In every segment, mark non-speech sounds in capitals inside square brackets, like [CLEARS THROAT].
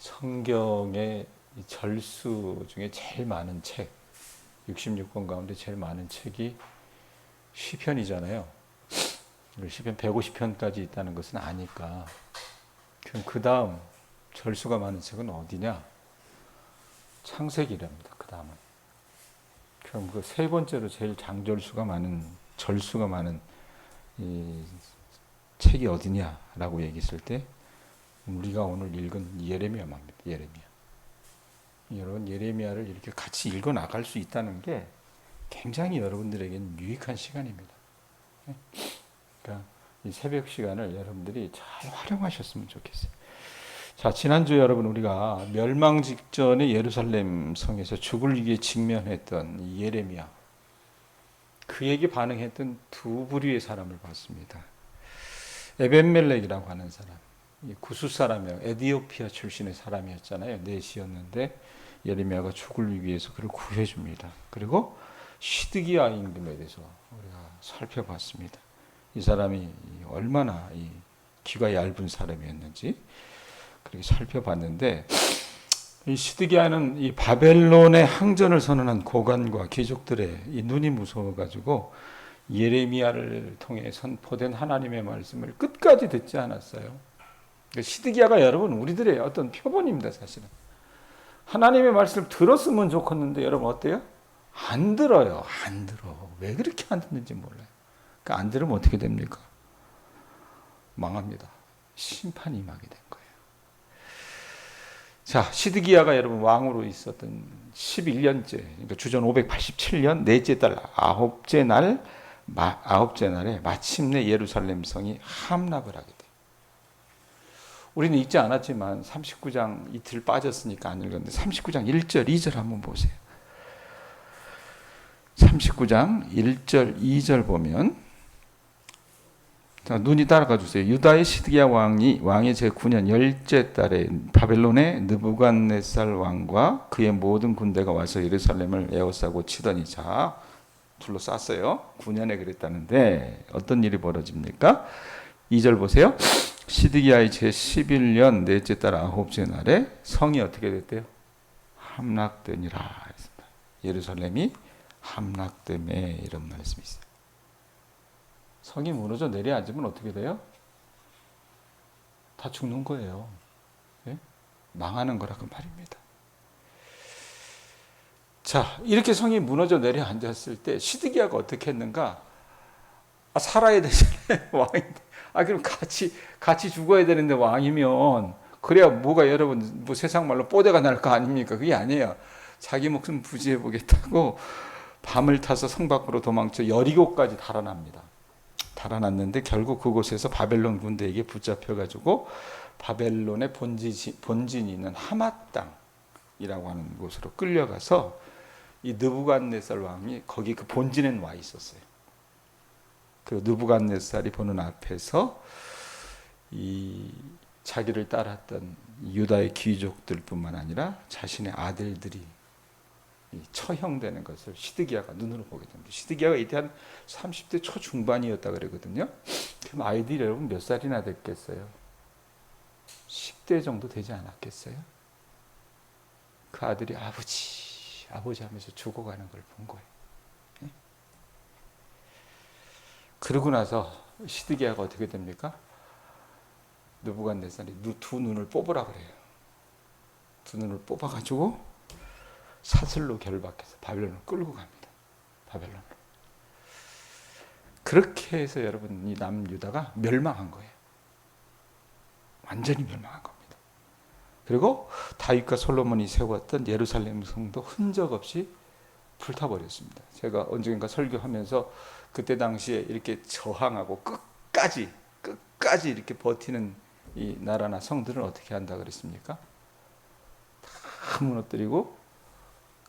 성경의 이 절수 중에 제일 많은 책, 66권 가운데 제일 많은 책이 시편이잖아요. 시편 150편까지 있다는 것은 아니까. 그럼 그 다음 절수가 많은 책은 어디냐? 창세기랍니다. 그 다음은. 그럼 그 세 번째로 제일 장절수가 많은 절수가 많은 이 책이 어디냐라고 얘기했을 때 우리가 오늘 읽은 예레미야입니다. 예레미야. 여러분 예레미야를 이렇게 같이 읽어 나갈 수 있다는 게 굉장히 여러분들에게는 유익한 시간입니다. 그러니까 이 새벽 시간을 여러분들이 잘 활용하셨으면 좋겠어요. 자, 지난주 여러분 우리가 멸망 직전에 예루살렘 성에서 죽을 위기에 직면했던 이 예레미야 그에게 반응했던 두 부류의 사람을 봤습니다. 에벤멜렉이라고 하는 사람, 이 구수 사람이요, 에디오피아 출신의 사람이었잖아요. 넷이었는데 예레미야가 죽을 위기에서 그를 구해 줍니다. 그리고 시드기야 임금에 대해서 우리가 살펴봤습니다. 이 사람이 얼마나 이 귀가 얇은 사람이었는지 그렇게 살펴봤는데 이 시드기야는 이 바벨론의 항전을 선언한 고관과 귀족들의 이 눈이 무서워가지고 예레미야를 통해 선포된 하나님의 말씀을 끝까지 듣지 않았어요. 그러니까 시드기야가 여러분 우리들의 어떤 표본입니다, 사실은. 하나님의 말씀을 들었으면 좋겠는데 여러분 어때요? 안 들어요. 안 들어. 왜 그렇게 안 듣는지 몰라요. 그러니까 안 들으면 어떻게 됩니까? 망합니다. 심판이 임하게 된 거예요. 자, 시드기야가 여러분 왕으로 있었던 11년째, 그러니까 주전 587년 넷째 달 아홉째 날 마, 아홉째 날에 마침내 예루살렘 성이 함락을 하게 돼. 우리는 읽지 않았지만 39장 이틀 빠졌으니까 안 읽었는데 39장 1절, 2절 한번 보세요. 39장 1절, 2절 보면 자, 눈이 따라가 주세요. 유다의 시드기야 왕이 왕의 제 9년 열째 달에 바벨론의 느부갓네살 왕과 그의 모든 군대가 와서 예루살렘을 에워싸고 치더니 자 둘러쌌어요. 9년에 그랬다는데 어떤 일이 벌어집니까? 2절 보세요. 시드기야의 제 11년 넷째 달 아홉째 날에 성이 어떻게 됐대요? 함락되니라 했습니다. 예루살렘이 함락됨에 이런 말씀이 있어요. 성이 무너져 내려앉으면 어떻게 돼요? 다 죽는 거예요. 예? 망하는 거라고 말입니다. 자, 이렇게 성이 무너져 내려앉았을 때 시드기야가 어떻게 했는가? 아, 살아야 되잖아요, [LAUGHS] 왕이. 아, 그럼 같이, 같이 죽어야 되는데 왕이면, 그래야 뭐가 여러분, 뭐 세상 말로 뽀대가 날 거 아닙니까? 그게 아니에요. 자기 목숨 부지해 보겠다고 밤을 타서 성 밖으로 도망쳐 여리고까지 달아납니다. 달아났는데 결국 그곳에서 바벨론 군대에게 붙잡혀 가지고 바벨론의 본진, 본진이 있는 하맛 땅이라고 하는 곳으로 끌려가서 이 느부갓네살 왕이 거기 그 본진에 와 있었어요. 그 느부갓네살이 보는 앞에서 이 자기를 따랐던 유다의 귀족들뿐만 아니라 자신의 아들들이 처형되는 것을 시드기야가 눈으로 보게 됩니다. 시드기야가 이때 한 30대 초중반이었다 그러거든요. 그럼 아이들이 여러분 몇 살이나 됐겠어요? 10대 정도 되지 않았겠어요? 그 아들이 아버지, 아버지 하면서 죽어가는 걸 본 거예요. 예? 그러고 나서 시드기야가 어떻게 됩니까? 느부갓네살이 두 눈을 뽑으라 그래요. 두 눈을 뽑아가지고 사슬로 결박해서 바벨론을 끌고 갑니다. 바벨론으로. 그렇게 해서 여러분 이 남유다가 멸망한 거예요. 완전히 멸망한 겁니다. 그리고 다윗과 솔로몬이 세웠던 예루살렘 성도 흔적 없이 불타버렸습니다. 제가 언젠가 설교하면서 그때 당시에 이렇게 저항하고 끝까지 끝까지 이렇게 버티는 이 나라나 성들은 어떻게 한다 그랬습니까? 다 무너뜨리고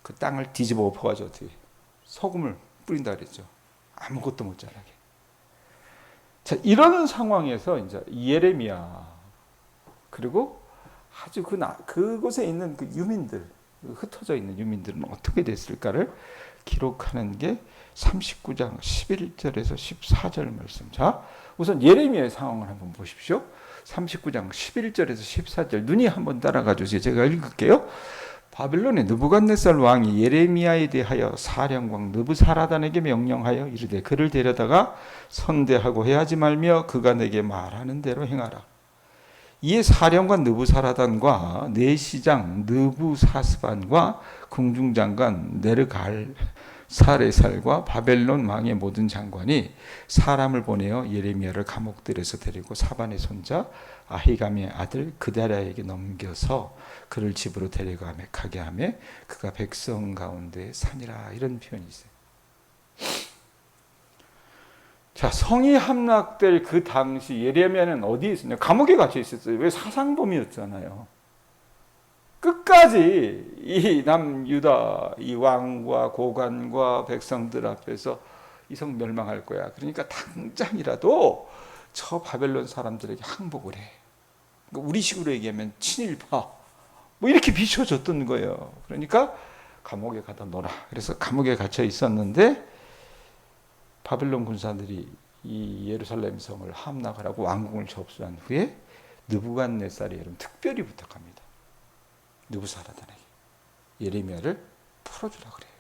그 땅을 뒤집어 엎어가지고 어떻게 소금을 뿌린다 그랬죠. 아무것도 못 자라게. 자 이런 상황에서 이제 예레미야 그리고 아주 그 나, 그곳에 있는 그 유민들 흩어져 있는 유민들은 어떻게 됐을까를 기록하는 게 39장 11절에서 14절 말씀. 자, 우선 예레미야의 상황을 한번 보십시오. 39장 11절에서 14절 눈이 한번 따라가 주세요. 제가 읽을게요. 바벨론의 느부갓네살 왕이 예레미야에 대하여 사령관 느부사라단에게 명령하여 이르되 그를 데려다가 선대하고 해하지 말며 그가 내게 말하는 대로 행하라. 이에 사령관 느부사라단과 내시장 느부사스반과 궁중장관 네르갈 사레살과 바벨론 왕의 모든 장관이 사람을 보내어 예레미야를 감옥들에서 데리고 사반의 손자 아히감의 아들 그다랴에게 넘겨서 그를 집으로 데려가며 가게 하며 그가 백성 가운데 산이라 이런 표현이 있어요. 자 성이 함락될 그 당시 예레미야는 어디에 있었냐? 감옥에 갇혀 있었어요. 왜 사상범이었잖아요. 끝까지 이 남유다 이 왕과 고관과 백성들 앞에서 이 성 멸망할 거야. 그러니까 당장이라도 저 바벨론 사람들에게 항복을 해. 그러니까 우리식으로 얘기하면 친일파 뭐 이렇게 비춰줬던 거예요. 그러니까 감옥에 가다 놀아. 그래서 감옥에 갇혀 있었는데 바벨론 군사들이 이 예루살렘 성을 함락을 하고 왕궁을 접수한 후에 느부갓네살이 여러분 특별히 부탁합니다. 느부사라단에게 예레미야를 풀어주라 그래요.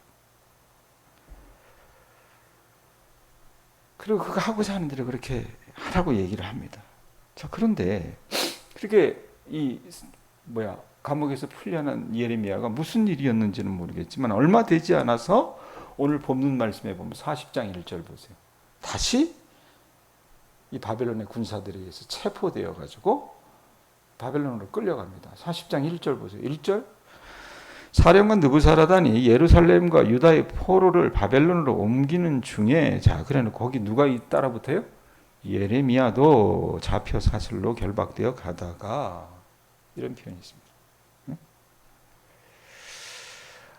그리고 그거 하고자 하는 대로 그렇게 하라고 얘기를 합니다. 자 그런데 그렇게 이 뭐야 감옥에서 풀려난 예레미야가 무슨 일이었는지는 모르겠지만 얼마 되지 않아서 오늘 본문 말씀에 보면 40장 1절 보세요. 다시 이 바벨론의 군사들에 의해서 체포되어 가지고 바벨론으로 끌려갑니다. 40장 1절 보세요. 1절 사령관 느부사라단이 예루살렘과 유다의 포로를 바벨론으로 옮기는 중에 자 그래는 거기 누가 따라 붙어요? 예레미야도 잡혀 사슬로 결박되어 가다가 이런 표현이 있습니다.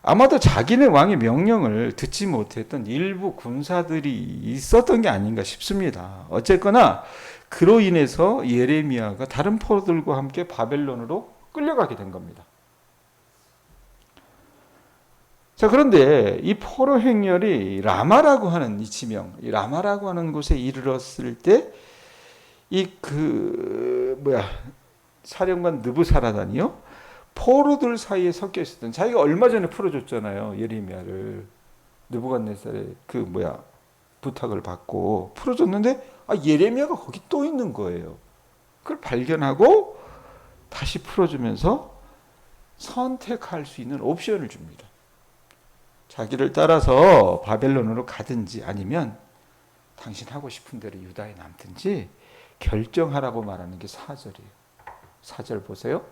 아마도 자기네 왕의 명령을 듣지 못했던 일부 군사들이 있었던 게 아닌가 싶습니다. 어쨌거나 그로 인해서 예레미야가 다른 포로들과 함께 바벨론으로 끌려가게 된 겁니다. 자, 그런데 이 포로 행렬이 라마라고 하는 이 지명, 이 라마라고 하는 곳에 이르렀을 때 이 그 뭐야 사령관 느부사라단이요 포로들 사이에 섞여 있었던 자기가 얼마 전에 풀어줬잖아요 예레미야를 느부갓네살의 그 뭐야 부탁을 받고 풀어줬는데 아 예레미야가 거기 또 있는 거예요. 그걸 발견하고 다시 풀어주면서 선택할 수 있는 옵션을 줍니다. 자기를 따라서 바벨론으로 가든지 아니면 당신 하고 싶은 대로 유다에 남든지 결정하라고 말하는 게 4절이에요. 4절 보세요.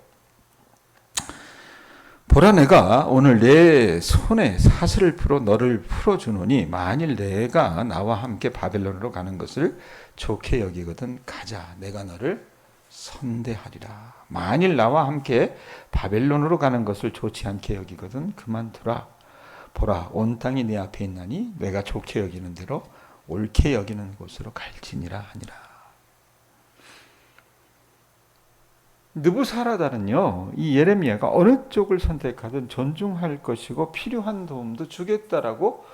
보라 내가 오늘 내 손에 사슬을 풀어 너를 풀어주노니 만일 내가 나와 함께 바벨론으로 가는 것을 좋게 여기거든 가자. 내가 너를 선대하리라. 만일 나와 함께 바벨론으로 가는 것을 좋지 않게 여기거든 그만두라. 보라 온 땅이 내 앞에 있나니 내가 좋게 여기는 대로 옳게 여기는 곳으로 갈지니라 하니라 느부사라다는요, 이 예레미야가 어느 쪽을 선택하든 존중할 것이고 필요한 도움도 주겠다라고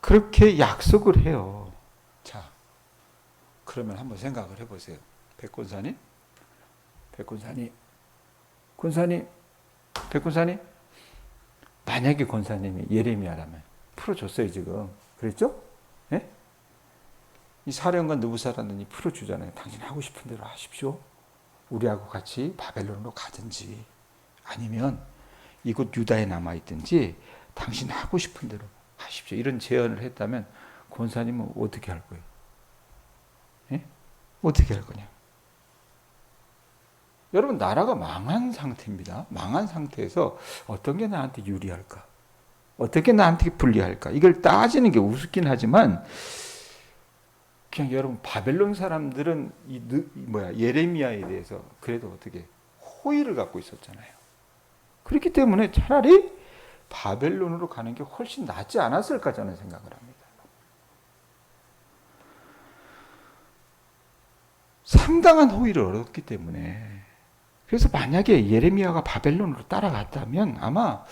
그렇게 약속을 해요. 자, 그러면 한번 생각을 해보세요. 백군사님, 백군사님, 군사님, 백군사님. 만약에 권사님이 예레미야라면 풀어줬어요 지금, 그랬죠? 예? 이 사령관 느부사라는 이 풀어주잖아요. 당신 하고 싶은 대로 하십시오. 우리하고 같이 바벨론으로 가든지 아니면 이곳 유다에 남아 있든지 당신 하고 싶은 대로 하십시오. 이런 제안을 했다면 권사님은 어떻게 할 거예요? 예? 어떻게 할 거냐? 여러분 나라가 망한 상태입니다. 망한 상태에서 어떤 게 나한테 유리할까? 어떻게 나한테 불리할까? 이걸 따지는 게 우습긴 하지만 그냥 여러분 바벨론 사람들은 이, 뭐야 예레미야에 대해서 그래도 어떻게 호의를 갖고 있었잖아요. 그렇기 때문에 차라리 바벨론으로 가는 게 훨씬 낫지 않았을까 저는 생각을 합니다. 상당한 호의를 얻었기 때문에 그래서 만약에 예레미야가 바벨론으로 따라갔다면 아마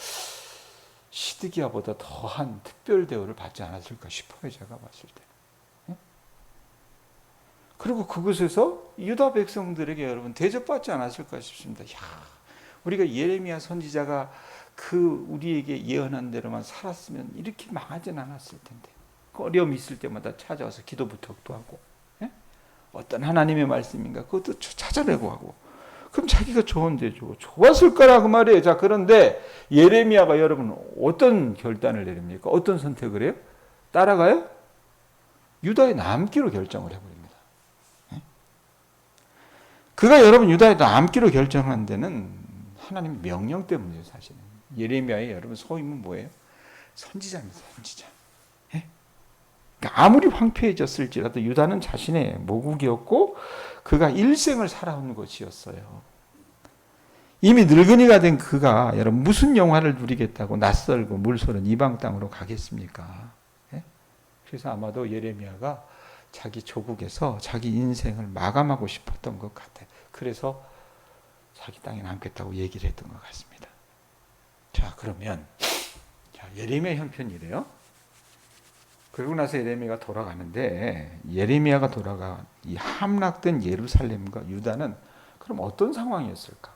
시드기야보다 더한 특별 대우를 받지 않았을까 싶어요 제가 봤을 때. 그리고 그곳에서 유다 백성들에게 여러분 대접받지 않았을까 싶습니다. 야, 우리가 예레미야 선지자가 그 우리에게 예언한 대로만 살았으면 이렇게 망하진 않았을 텐데. 그 어려움 있을 때마다 찾아와서 기도 부탁도 하고, 예? 어떤 하나님의 말씀인가 그것도 찾아내고 하고. 그럼 자기가 좋은데 죠 좋았을 거라고 말이에요. 자, 그런데 예레미야가 여러분 어떤 결단을 내립니까? 어떤 선택을 해요? 따라가요? 유다에 남기로 결정을. 예? 그가 여러분 유다에 남기로 결정한 데는 하나님 명령 때문이에요, 사실은. 예레미야의 여러분 소임은 뭐예요? 선지자입니다, 선지자. 예? 그러니까 아무리 황폐해졌을지라도 유다는 자신의 모국이었고 그가 일생을 살아온 곳이었어요. 이미 늙은이가 된 그가 여러분 무슨 영화를 누리겠다고 낯설고 물서는 이방 땅으로 가겠습니까? 예? 그래서 아마도 예레미야가 자기 조국에서 자기 인생을 마감하고 싶었던 것 같아요. 그래서 자기 땅에 남겠다고 얘기를 했던 것 같습니다. 자, 그러면 자, 예레미야 형편이래요. 그러고 나서 예레미야가 돌아가는데 예레미야가 돌아가 이 함락된 예루살렘과 유다는 그럼 어떤 상황이었을까?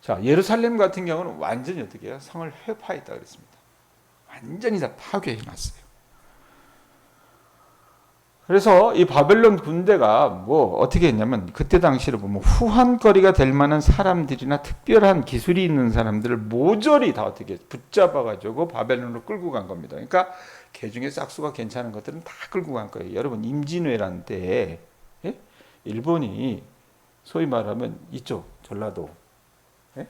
자, 예루살렘 같은 경우는 완전히 어떻게 해요? 성을 회파했다 그랬습니다. 완전히 다 파괴해 놨어요. 그래서 이 바벨론 군대가 뭐 어떻게 했냐면 그때 당시를 보면 후한거리가 될 만한 사람들이나 특별한 기술이 있는 사람들을 모조리 다 어떻게 붙잡아 가지고 바벨론으로 끌고 간 겁니다. 그러니까 개 중에 싹수가 괜찮은 것들은 다 끌고 간 거예요. 여러분 임진왜란 때 예? 일본이 소위 말하면 이쪽 전라도 예?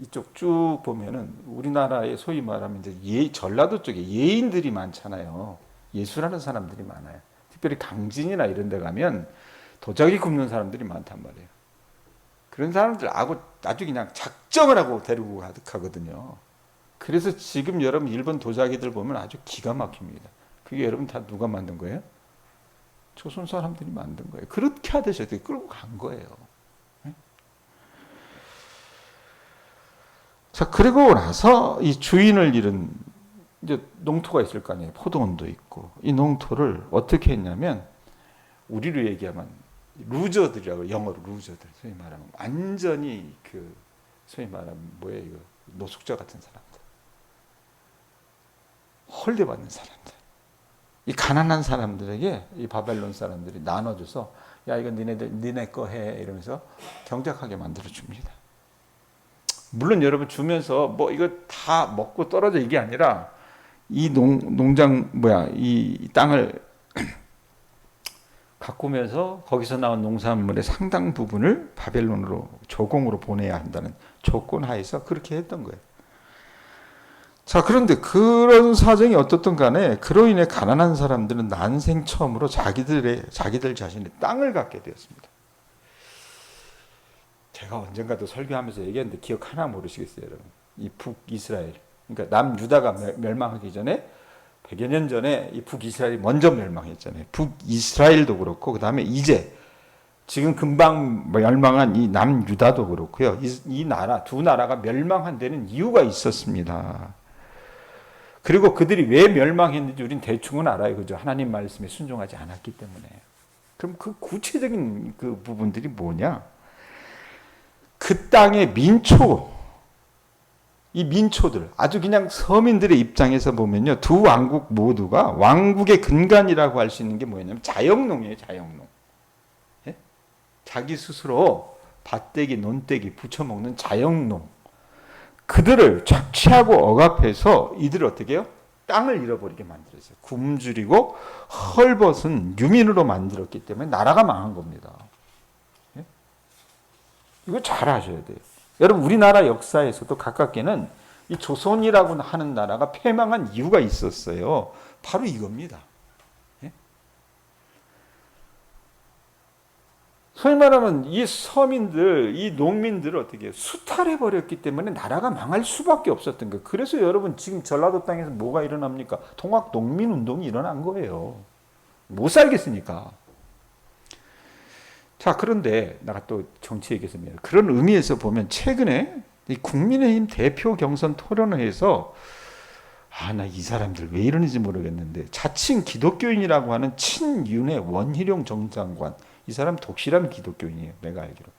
이쪽 쭉 보면은 우리나라의 소위 말하면 이제 예, 전라도 쪽에 예인들이 많잖아요. 예술하는 사람들이 많아요. 특별히 강진이나 이런 데 가면 도자기 굽는 사람들이 많단 말이에요. 그런 사람들 아고 아주 그냥 작정을 하고 데리고 가거든요. 그래서 지금 여러분 일본 도자기들 보면 아주 기가 막힙니다. 그게 여러분 다 누가 만든 거예요? 조선 사람들이 만든 거예요. 그렇게 하듯이 끌고 간 거예요. 자, 그리고 나서 이 주인을 잃은 이제 농토가 있을 거 아니에요. 포도원도 있고. 이 농토를 어떻게 했냐면 우리로 얘기하면 루저들이라고 영어로 루저들 소위 말하면 완전히 그 소위 말하면 뭐예요 이거 노숙자 같은 사람들 헐대받는 사람들 이 가난한 사람들에게 이 바벨론 사람들이 나눠줘서 야 이건 니네들 니네 거 해 이러면서 경작하게 만들어 줍니다. 물론 여러분 주면서 뭐 이거 다 먹고 떨어져 이게 아니라 이 농, 농장 뭐야 이 땅을 [CLEARS THROAT] 가꾸면서 거기서 나온 농산물의 상당 부분을 바벨론으로 조공으로 보내야 한다는 조건 하에서 그렇게 했던 거예요. 자, 그런데 그런 사정이 어떻든 간에 그로 인해 가난한 사람들은 난생 처음으로 자기들의 자기들 자신의 땅을 갖게 되었습니다. 제가 언젠가도 설교하면서 얘기했는데 기억 하나 모르시겠어요, 여러분? 이 북이스라엘. 그러니까 남유다가 멸망하기 전에 100여 년 전에 이 북이스라엘이 먼저 멸망했잖아요. 북이스라엘도 그렇고 그다음에 이제 지금 금방 멸망한 이 남유다도 그렇고요. 이, 이 나라 두 나라가 멸망한 데는 이유가 있었습니다. 그리고 그들이 왜 멸망했는지 우린 대충은 알아요. 그죠? 하나님 말씀에 순종하지 않았기 때문에. 그럼 그 구체적인 그 부분들이 뭐냐? 그 땅의 민초, 이 민초들, 아주 그냥 서민들의 입장에서 보면요. 두 왕국 모두가 왕국의 근간이라고 할 수 있는 게 뭐냐면 자영농이에요, 자영농. 예? 자기 스스로 밭대기, 논대기 붙여먹는 자영농. 그들을 착취하고 억압해서 이들을 어떻게 해요? 땅을 잃어버리게 만들었어요. 굶주리고 헐벗은 유민으로 만들었기 때문에 나라가 망한 겁니다. 예? 이거 잘 아셔야 돼요. 여러분 우리나라 역사에서도 가깝게는 이 조선이라고 하는 나라가 패망한 이유가 있었어요. 바로 이겁니다. 예? 소위 말하면 이 서민들, 이 농민들을 어떻게 수탈해 버렸기 때문에 나라가 망할 수밖에 없었던 거예요. 그래서 여러분 지금 전라도 땅에서 뭐가 일어납니까? 통합 농민 운동이 일어난 거예요. 못 살겠으니까. 자, 그런데 내가 또 정치 얘기했습니다. 그런 의미에서 보면 최근에 이 국민의힘 대표 경선 토론회에서 아, 나 이 사람들 왜 이러는지 모르겠는데 자칭 기독교인이라고 하는 친윤의 원희룡 정 장관 이 사람 독실한 기독교인이에요. 내가 알기로.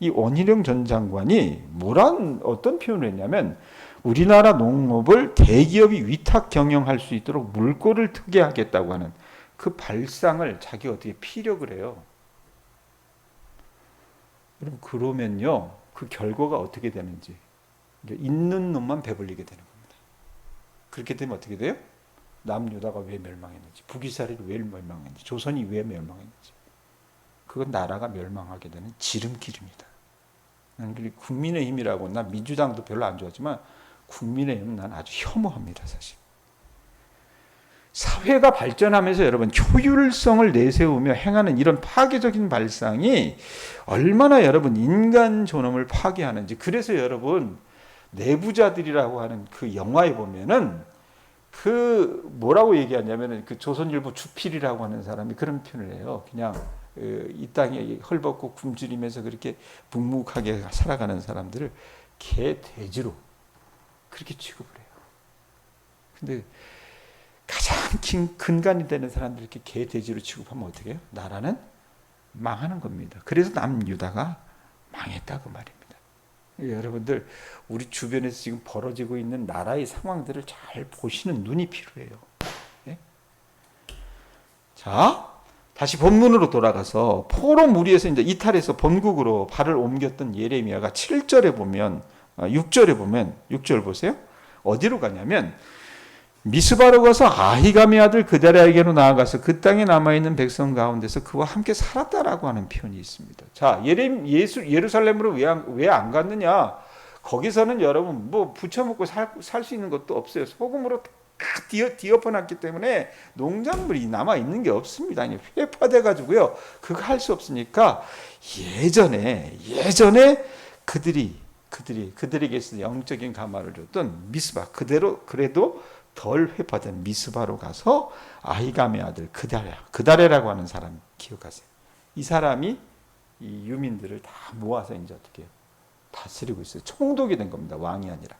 이 원희룡 전 장관이 뭐란 어떤 표현을 했냐면 우리나라 농업을 대기업이 위탁 경영할 수 있도록 물꼬를 트게 하겠다고 하는 그 발상을 자기 어떻게 피력을 해요. 그럼 그러면요 그 결과가 어떻게 되는지 이제 있는 놈만 배불리게 되는 겁니다. 그렇게 되면 어떻게 돼요? 남유다가 왜 멸망했는지, 북이스라엘이 왜 멸망했는지, 조선이 왜 멸망했는지, 그건 나라가 멸망하게 되는 지름길입니다. 국민의힘이라고 난 민주당도 별로 안 좋아하지만 국민의힘은 난 아주 혐오합니다 사실. 사회가 발전하면서 여러분 효율성을 내세우며 행하는 이런 파괴적인 발상이 얼마나 여러분 인간 존엄을 파괴하는지 그래서 여러분 내부자들이라고 하는 그 영화에 보면은 그 뭐라고 얘기하냐면은 그 조선일보 주필이라고 하는 사람이 그런 표현을 해요. 그냥 어, 이 땅에 헐벗고 굶주리면서 그렇게 묵묵하게 살아가는 사람들을 개 돼지로 그렇게 취급을 해요. 근데 가장 긴 근간이 되는 사람들 이렇게 개 돼지로 취급하면 어떻게 해요? 나라는 망하는 겁니다. 그래서 남유다가 망했다고 말입니다. 여러분들 우리 주변에서 지금 벌어지고 있는 나라의 상황들을 잘 보시는 눈이 필요해요. 예? 자, 다시 본문으로 돌아가서 포로 무리에서 이제 이탈해서 본국으로 발을 옮겼던 예레미야가 7절에 보면 6절에 보면 6절 보세요. 어디로 가냐면 미스바로 가서 아히감의 아들 그다리에게로 나아가서 그 땅에 남아 있는 백성 가운데서 그와 함께 살았다라고 하는 표현이 있습니다. 자, 예수 예루살렘으로 왜안 안 갔느냐? 거기서는 여러분 뭐 부쳐먹고 살 수 있는 것도 없어요. 소금으로 다 뒤엎, 뒤엎어놨기 때문에 농작물이 남아 있는 게 없습니다. 회파돼 가지고요. 그거 할 수 없으니까 예전에 예전에 그들이 그들이 그들에게서 영적인 감화를 줬던 미스바 그대로 그래도 덜 회파된 미스바로 가서 아히감의 아들 그다레 그다레라고 하는 사람 기억하세요. 이 사람이 이 유민들을 다 모아서 이제 어떻게 다스리고 있어요. 총독이 된 겁니다. 왕이 아니라.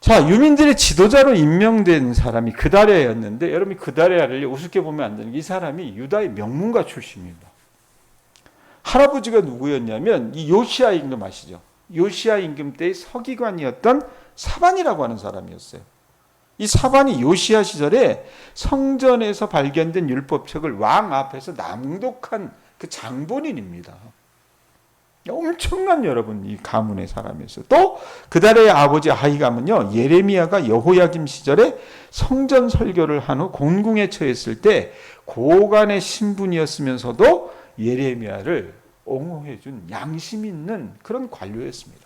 자, 유민들의 지도자로 임명된 사람이 그다레였는데 여러분이 그다레를 우습게 보면 안 되는 게 이 사람이 유다의 명문가 출신입니다. 할아버지가 누구였냐면 이 요시아 임금 아시죠? 요시아 임금 때의 서기관이었던 사반이라고 하는 사람이었어요. 이 사반이 요시아 시절에 성전에서 발견된 율법책을 왕 앞에서 낭독한 그 장본인입니다. 엄청난 여러분 이 가문의 사람이었어요. 또 그달의 아버지 아히감은요 예레미야가 여호야김 시절에 성전 설교를 한 후 공궁에 처했을 때 고관의 신분이었으면서도 예레미야를 옹호해준 양심 있는 그런 관료였습니다.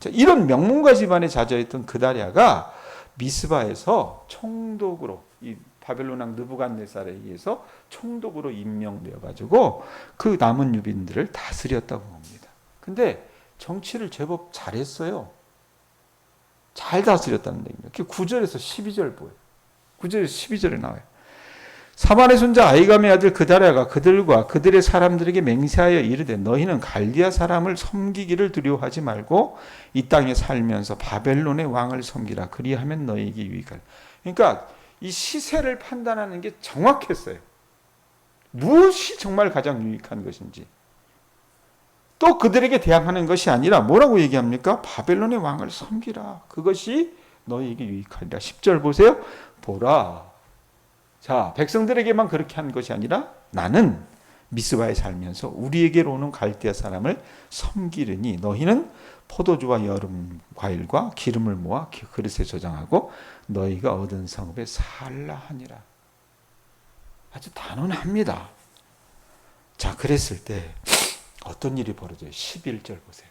자, 이런 명문가 집안에 자자했던 그다리아가 미스바에서 총독으로 이 바벨론 왕 느부갓네살에 의해서 총독으로 임명되어 가지고 그 남은 유빈들을 다스렸다고 봅니다. 근데 정치를 제법 잘했어요. 잘 다스렸다는 얘기입니다. 9절에서 12절 보여요. 9절에서 12절에 나와요. 사반의 손자 아이감의 아들 그다랴가 그들과 그들의 사람들에게 맹세하여 이르되 너희는 갈디아 사람을 섬기기를 두려워하지 말고 이 땅에 살면서 바벨론의 왕을 섬기라 그리하면 너희에게 유익할. 그러니까 이 시세를 판단하는 게 정확했어요. 무엇이 정말 가장 유익한 것인지. 또 그들에게 대항하는 것이 아니라 뭐라고 얘기합니까? 바벨론의 왕을 섬기라. 그것이 너희에게 유익하리라. 10절 보세요. 보라. 자, 백성들에게만 그렇게 한 것이 아니라 나는 미스바에 살면서 우리에게로 오는 갈대아 사람을 섬기르니 너희는 포도주와 여름 과일과 기름을 모아 그릇에 저장하고 너희가 얻은 성읍에 살라 하니라. 아주 단언합니다. 자, 그랬을 때 어떤 일이 벌어져요? 11절 보세요.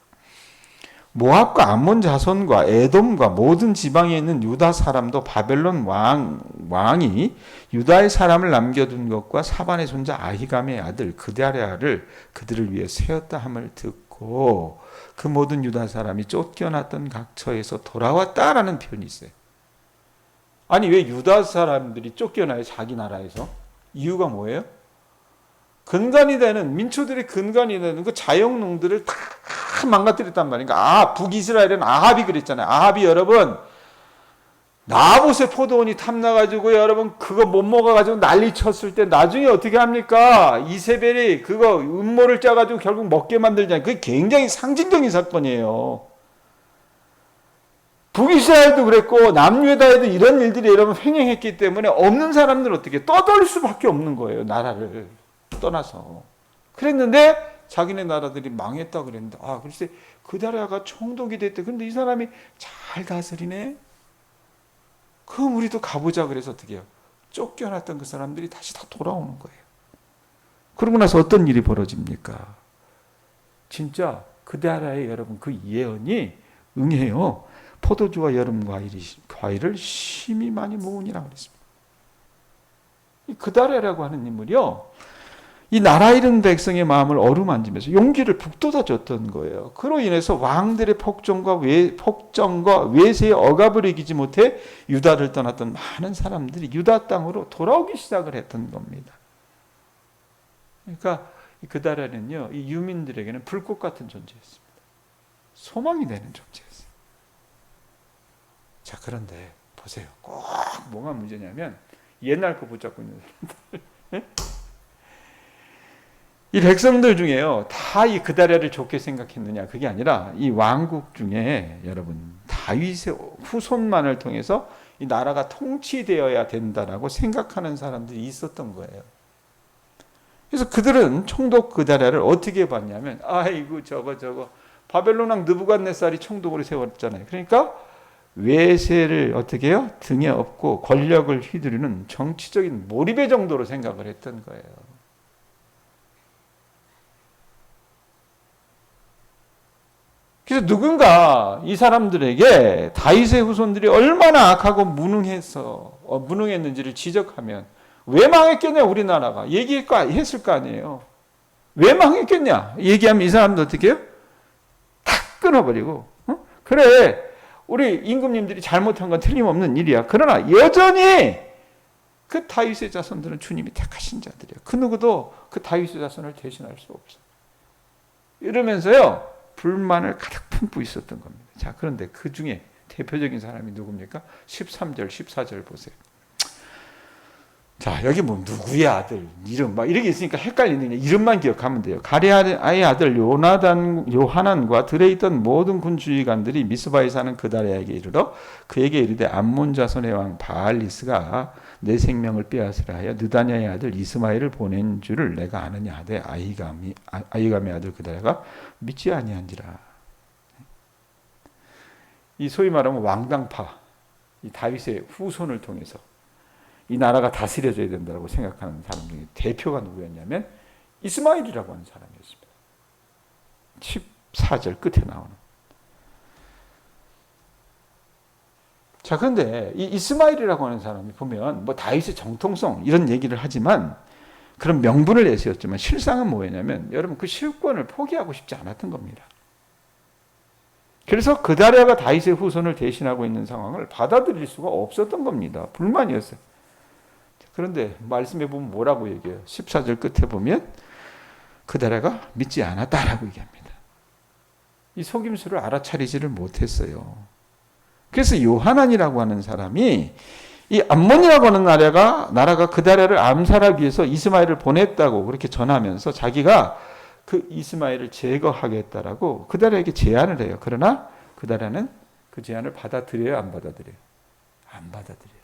모압과 암몬 자손과 에돔과 모든 지방에 있는 유다 사람도 바벨론 왕 왕이 유다의 사람을 남겨둔 것과 사반의 손자 아히감의 아들 그다랴를 그들을 위해 세웠다 함을 듣고 그 모든 유다 사람이 쫓겨났던 각처에서 돌아왔다라는 표현이 있어요. 아니 왜 유다 사람들이 쫓겨나요 자기 나라에서? 이유가 뭐예요? 근간이 되는 민초들의 근간이 되는 그 자영농들을 다다 망가뜨렸단 말인가. 아, 북이스라엘은 아합이 그랬잖아요. 아합이 여러분, 나봇의 포도원이 탐나가지고 여러분 그거 못 먹어가지고 난리 쳤을 때 나중에 어떻게 합니까? 이세벨이 그거 음모를 짜가지고 결국 먹게 만들잖아요. 그게 굉장히 상징적인 사건이에요. 북이스라엘도 그랬고 남유다에도 이런 일들이 여러분 횡행했기 때문에 없는 사람들은 어떻게 떠돌 수밖에 없는 거예요. 나라를 떠나서. 그랬는데 자기네 나라들이 망했다 그랬는데 아 글쎄 그 나라가 총독이 됐대. 근데 이 사람이 잘 다스리네. 그럼 우리도 가보자 그래서 어떻게 해요? 쫓겨났던 그 사람들이 다시 다 돌아오는 거예요. 그러고 나서 어떤 일이 벌어집니까? 진짜 그 나라의 여러분 그 예언이 응해요. 포도주와 여름 과일이, 과일을 심히 많이 모으니라 그랬습니다. 이 그다레라고 하는 인물이요. 이 나라 잃은 백성의 마음을 어루만지면서 용기를 북돋아 줬던 거예요. 그로 인해서 왕들의 폭정과 외, 폭정과 외세의 억압을 이기지 못해 유다를 떠났던 많은 사람들이 유다 땅으로 돌아오기 시작을 했던 겁니다. 그러니까 그다라는요, 이 유민들에게는 불꽃 같은 존재였습니다. 소망이 되는 존재였어요. 자, 그런데 보세요. 꼭 뭐가 문제냐면 옛날 거 붙잡고 있는 사람들. 이 백성들 중에요. 다 이 그다리를 좋게 생각했느냐? 그게 아니라 이 왕국 중에 여러분 다윗의 후손만을 통해서 이 나라가 통치되어야 된다라고 생각하는 사람들이 있었던 거예요. 그래서 그들은 총독 그다리를 어떻게 봤냐면 아이고 저거 저거 바벨론 왕 느부갓네살이 총독으로 세웠잖아요. 그러니까 외세를 어떻게 해요? 등에 업고 권력을 휘두르는 정치적인 몰입의 정도로 생각을 했던 거예요. 그래서 누군가 이 사람들에게 다윗의 후손들이 얼마나 악하고 무능해서 어, 무능했는지를 지적하면 왜 망했겠냐 우리나라가 얘기했을 거 아니에요. 왜 망했겠냐 얘기하면 이 사람도 어떻게 해요? 탁 끊어버리고 어? 그래 우리 임금님들이 잘못한 건 틀림없는 일이야. 그러나 여전히 그 다윗의 자손들은 주님이 택하신 자들이에요. 그 누구도 그 다윗의 자손을 대신할 수 없어. 이러면서요. 불만을 가득 품고 있었던 겁니다. 자, 그런데 그 중에 대표적인 사람이 누굽니까? 13절, 14절 보세요. 자, 여기 뭐 누구의 아들, 이름 막 이렇게 있으니까 헷갈리는 이름만 기억하면 돼요. 가레아의 아들 요나단 요하난과 들에 있던 모든 군 주의관들이 미스바에 사는 그다레에게 이르러 그에게 이르되 암몬 자손의 왕 바알리스가 내 생명을 빼앗으라 하여 느다냐의 아들 이스마엘을 보낸 줄을 내가 아느냐 하되 아이감이 아, 아이감의 아들 그다레가 믿지 아니한지라. 이 소위 말하면 왕당파 이 다윗의 후손을 통해서 이 나라가 다스려져야 된다고 생각하는 사람 중에 대표가 누구였냐면 이스마일이라고 하는 사람이었습니다. 14절 끝에 나오는. 자, 그런데 이 이스마일이라고 하는 사람이 보면 뭐 다윗의 정통성 이런 얘기를 하지만 그런 명분을 내세웠지만 실상은 뭐였냐면 여러분 그 실권을 포기하고 싶지 않았던 겁니다. 그래서 그다리아가 다윗의 후손을 대신하고 있는 상황을 받아들일 수가 없었던 겁니다. 불만이었어요. 그런데 말씀해 보면 뭐라고 얘기해요? 14절 끝에 보면 그다라가 믿지 않았다라고 얘기합니다. 이 속임수를 알아차리지를 못했어요. 그래서 요하난이라고 하는 사람이 이 암몬이라고 하는 나라가 나라가 그다라를 암살하기 위해서 이스마엘을 보냈다고 그렇게 전하면서 자기가 그 이스마엘을 제거하겠다라고 그다라에게 제안을 해요. 그러나 그다라는 그 제안을 받아들여요, 안 받아들여요? 안 받아들여요.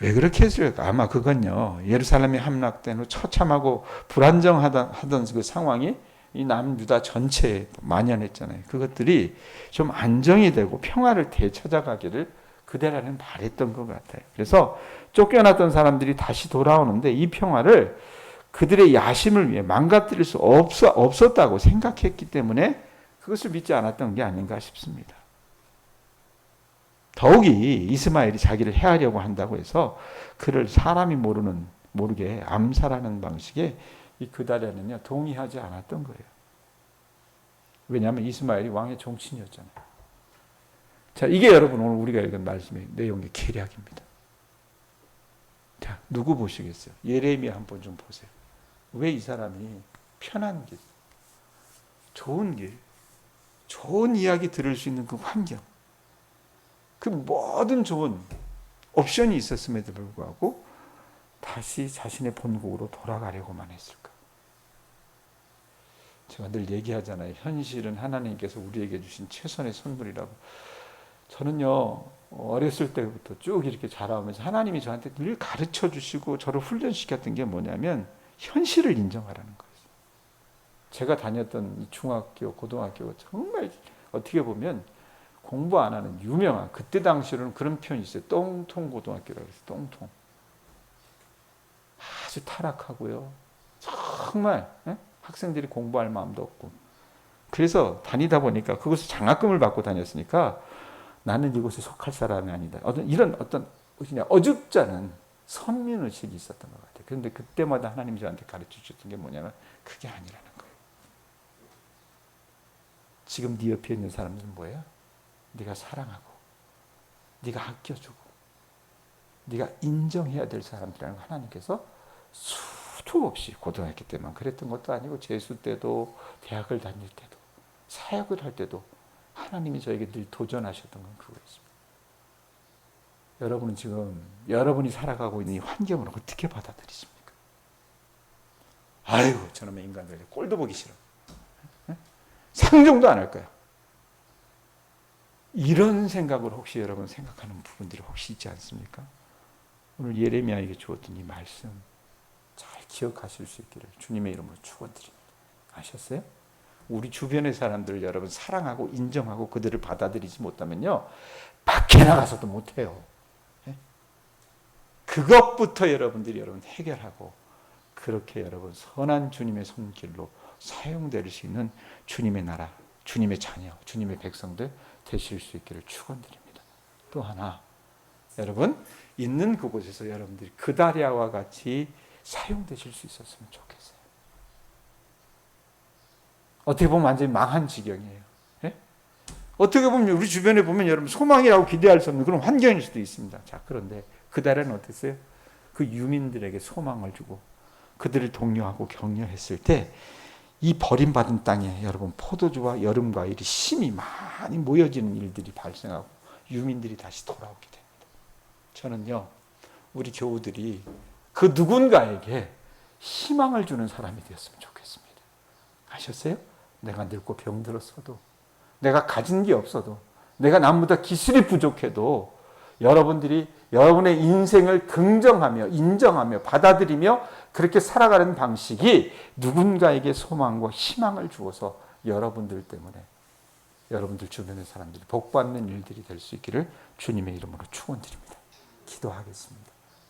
왜 그렇게 했을까? 아마 그건요. 예루살렘이 함락된 후 처참하고 불안정하던 하던 그 상황이 이 남유다 전체에 만연했잖아요. 그것들이 좀 안정이 되고 평화를 되찾아가기를 그대라는 바랬던 것 같아요. 그래서 쫓겨났던 사람들이 다시 돌아오는데 이 평화를 그들의 야심을 위해 망가뜨릴 수 없, 없었다고 생각했기 때문에 그것을 믿지 않았던 게 아닌가 싶습니다. 더욱이 이스마엘이 자기를 해하려고 한다고 해서 그를 사람이 모르는 모르게 암살하는 방식에 이 그다리아는요 동의하지 않았던 거예요. 왜냐하면 이스마엘이 왕의 종친이었잖아요. 자 이게 여러분 오늘 우리가 읽은 말씀의 내용의 계략입니다. 자 누구 보시겠어요? 예레미야 한번 좀 보세요. 왜 이 사람이 편한 길, 좋은 길, 좋은 이야기 들을 수 있는 그 환경, 그 모든 좋은 옵션이 있었음에도 불구하고 다시 자신의 본국으로 돌아가려고만 했을까? 제가 늘 얘기하잖아요. 현실은 하나님께서 우리에게 주신 최선의 선물이라고. 저는요, 어렸을 때부터 쭉 이렇게 자라오면서 하나님이 저한테 늘 가르쳐 주시고 저를 훈련시켰던 게 뭐냐면 현실을 인정하라는 거예요. 제가 다녔던 이 중학교, 고등학교가 정말 어떻게 보면 공부 안 하는 유명한 그때 당시로는 그런 표현이 있어요. 똥통 고등학교라고 해서 똥통. 아주 타락하고요. 정말 예? 학생들이 공부할 마음도 없고. 그래서 다니다 보니까 그것을 장학금을 받고 다녔으니까 나는 이곳에 속할 사람이 아니다. 어떤 이런 어떤 그냥 어줍잖은 선민 의식이 있었던 것 같아요. 그런데 그때마다 하나님 저한테 가르쳐 주셨던 게 뭐냐면 그게 아니라는 거예요. 지금 네 옆에 있는 사람들은 뭐예요? 네가 사랑하고, 네가 아껴주고, 네가 인정해야 될 사람들이라는 걸 하나님께서 수도 없이 고등학교 때만 그랬던 것도 아니고 재수 때도 대학을 다닐 때도 사역을 할 때도 하나님이 저에게 늘 도전하셨던 건 그거였습니다. 여러분은 지금 여러분이 살아가고 있는 이 환경을 어떻게 받아들이십니까? 아이고 저놈의 인간들 꼴도 보기 싫어. 상종도 안 할 거야. 이런 생각을 혹시 여러분 생각하는 부분들이 혹시 있지 않습니까? 오늘 예레미야에게 주었던 이 말씀 잘 기억하실 수 있기를 주님의 이름으로 축원드립니다. 아셨어요? 우리 주변의 사람들을 여러분 사랑하고 인정하고 그들을 받아들이지 못하면요 밖에 나가서도 못해요. 예? 그것부터 여러분들이 여러분 해결하고 그렇게 여러분 선한 주님의 손길로 사용될 수 있는 주님의 나라, 주님의 자녀, 주님의 백성들 되실 수 있기를 축원드립니다. 또 하나 여러분 있는 그곳에서 여러분들이 그다리아와 같이 사용되실 수 있었으면 좋겠어요. 어떻게 보면 완전히 망한 지경이에요. 예? 어떻게 보면 우리 주변에 보면 여러분 소망이라고 기대할 수 없는 그런 환경일 수도 있습니다. 자 그런데 그달에는 어땠어요? 그 유민들에게 소망을 주고 그들을 독려하고 격려했을 때 이 버림받은 땅에 여러분 포도주와 여름 과일이 심이 많이 모여지는 일들이 발생하고 유민들이 다시 돌아오게 됩니다. 저는요 우리 교우들이 그 누군가에게 희망을 주는 사람이 되었으면 좋겠습니다. 아셨어요? 내가 늙고 병들었어도 내가 가진 게 없어도 내가 남보다 기술이 부족해도 여러분들이 여러분의 인생을 긍정하며 인정하며 받아들이며 그렇게 살아가는 방식이 누군가에게 소망과 희망을 주어서 여러분들 때문에 여러분들 주변의 사람들이 복받는 일들이 될 수 있기를 주님의 이름으로 축원드립니다. 기도하겠습니다.